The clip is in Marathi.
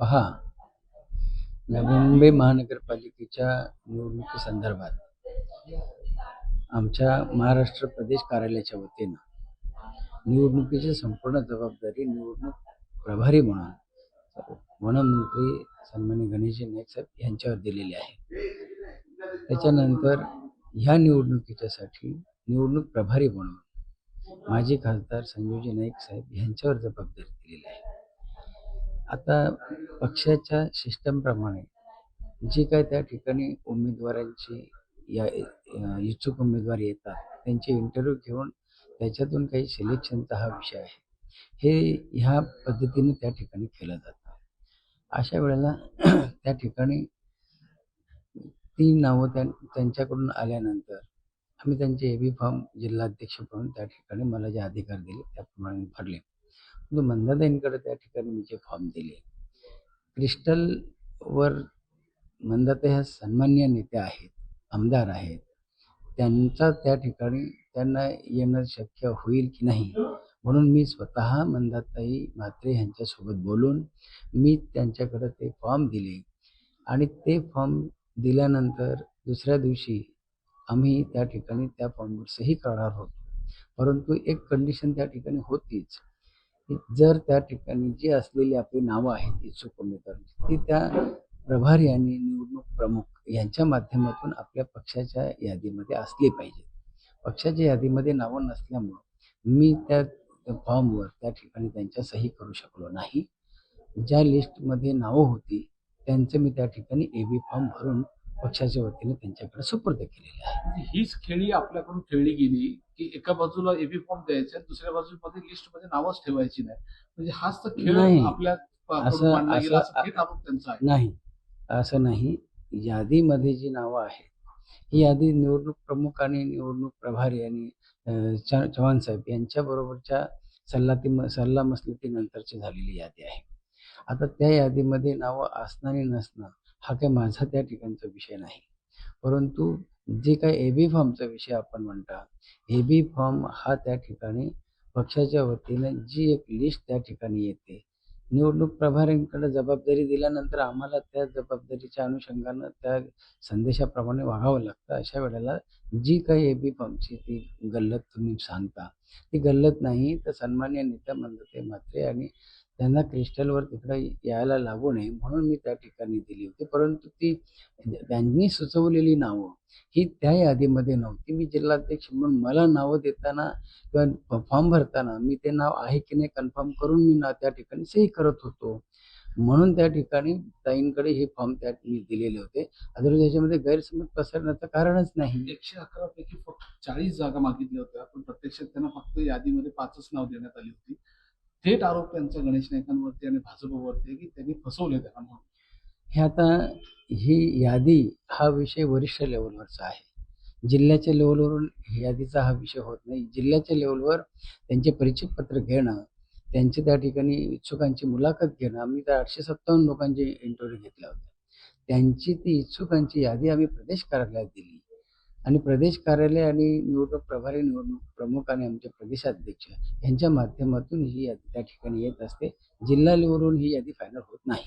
पहा. नवी मुंबई महानगरपालिकेच्या निवडणुकीसंदर्भात आमच्या महाराष्ट्र प्रदेश कार्यालयाच्या वतीनं निवडणुकीची संपूर्ण जबाबदारी निवडणूक प्रभारी म्हणून वनमंत्री सन्मान्य गणेशजी नाईक साहेब यांच्यावर दिलेली आहे. त्याच्यानंतर ह्या निवडणुकीच्यासाठी निवडणूक प्रभारी म्हणून माजी खासदार संजीवजी नाईक साहेब यांच्यावर जबाबदारी दिलेली आहे. आता पक्षाच्या सिस्टमप्रमाणे जी काय त्या ठिकाणी उमेदवारांची या इच्छुक उमेदवार येतात त्यांचे इंटरव्ह्यू घेऊन त्याच्यातून काही सिलेक्शनचा हा विषय आहे. हे ह्या पद्धतीने त्या ठिकाणी केलं जातं. अशा वेळेला त्या ठिकाणी ती नावं त्या त्यांच्याकडून आल्यानंतर आम्ही त्यांचे ए बी फॉर्म जिल्हाध्यक्ष म्हणून त्या ठिकाणी मला जे अधिकार दिले त्याप्रमाणे भरले. परंतु मंदाताईंकडे त्या ठिकाणी मी जे फॉर्म दिले. क्रिस्टलवर मंदाताई ह्या सन्मान्य नेत्या आहेत आमदार आहेत. त्यांचा त्या ठिकाणी त्यांना येणं शक्य होईल की नाही म्हणून मी स्वतः मंदाताई म्हात्रे यांच्यासोबत बोलून मी त्यांच्याकडे ते फॉर्म दिले. आणि ते फॉर्म दिल्यानंतर दुसऱ्या दिवशी आम्ही त्या ठिकाणी त्या फॉर्मवर सही करणार होतो. परंतु एक कंडिशन त्या ठिकाणी होतीच. जर त्या ठिकाणी जी असलेली आपली नावं आहेत इच्छुक उमेदवारांची ती त्या प्रभारी आणि निवडणूक प्रमुख यांच्या माध्यमातून आपल्या पक्षाच्या यादीमध्ये असली पाहिजे. पक्षाच्या यादीमध्ये नावं नसल्यामुळं मी त्या फॉर्मवर त्या ठिकाणी त्यांच्या सही करू शकलो नाही. ज्या लिस्टमध्ये नावं होती त्यांचं मी त्या ठिकाणी ए बी फॉर्म भरून पक्षाच्या वतीने त्यांच्याकडे सुपूर्द केलेले आहे. म्हणजे हीच खेळी आपल्याकडून खेळली गेली की एका बाजूला एबी फॉर्म द्यायचे दुसऱ्या बाजूमध्ये लिस्टमध्ये नावच ठेवायची नाही. म्हणजे हाच तर खेळ. आपल्या नाही. असं नाही. यादीमध्ये जी नावं आहेत ही यादी निवडणूक प्रमुख आणि निवडणूक प्रभारी आणि चव्हाण साहेब यांच्याबरोबरच्या सल्लाती सल्ला मसलतीनंतरची झालेली यादी आहे. आता त्या यादीमध्ये नावं असणं आणि नसणं हा काही माझा त्या ठिकाणचा विषय नाही. परंतु जे काही ए बी फॉर्मचा विषय आपण म्हणता ए बी फॉर्म हा त्या ठिकाणी पक्षाच्या वतीने जी एक लिस्ट त्या ठिकाणी येते. निवडणूक प्रभाऱ्यांकडे जबाबदारी दिल्यानंतर आम्हाला त्या जबाबदारीच्या अनुषंगानं त्या संदेशाप्रमाणे वागावं लागतं. अशा वेळेला जी काही ए बी फॉर्मची ती गल्लत तुम्ही सांगता. ती गल्लत नाही तर सन्मान्य नेत्या मंदते मात्रे आणि त्यांना क्रिस्टलवर तिकडे यायला लागू नये म्हणून मी त्या ठिकाणी दिली होती. परंतु ती त्यांनी सुचवलेली नावं ही त्या यादीमध्ये नव्हती. मी जिल्हाध्यक्ष म्हणून मला नावं देताना किंवा फॉर्म भरताना मी ते नाव आहे की नाही कन्फर्म करून मी ना त्या ठिकाणी सही करत होतो. म्हणून त्या ठिकाणी ताईंकडे हे फॉर्म त्या दिलेले होते. अदरवाईज याच्यामध्ये गैरसमज पसरण्याचं कारणच नाही. एकशे अकरा पैकी फक्त चाळीस जागा मागितल्या होत्या. पण प्रत्यक्षात त्यांना फक्त यादीमध्ये पाचच नाव देण्यात आली होती. थेट आरोप त्यांचा गणेश नायकांवरती आणि भाजपवरती की त्यांनी फसवले त्यांना म्हणून. हे आता ही यादी हा विषय वरिष्ठ लेवलवरचा आहे. जिल्ह्याच्या लेवलवरून यादीचा हा विषय होत नाही. जिल्ह्याच्या लेवलवर त्यांचे परिचय पत्र घेणं त्यांचे त्या ठिकाणी इच्छुकांची मुलाखत घेणं आम्ही त्या आठशे सत्तावन्न लोकांचे इंटरव्ह्यू घेतल्या होत्या. त्यांची ती इच्छुकांची यादी आम्ही प्रदेश कार्यालयात दिली. आणि प्रदेश कार्यालय आणि निवडणूक प्रभारी निवडणूक प्रमुख आणि आमचे प्रदेशाध्यक्ष यांच्या माध्यमातून ही यादी त्या ठिकाणी येत असते. जिल्हा लेवलवरून ही यादी फायनल होत नाही.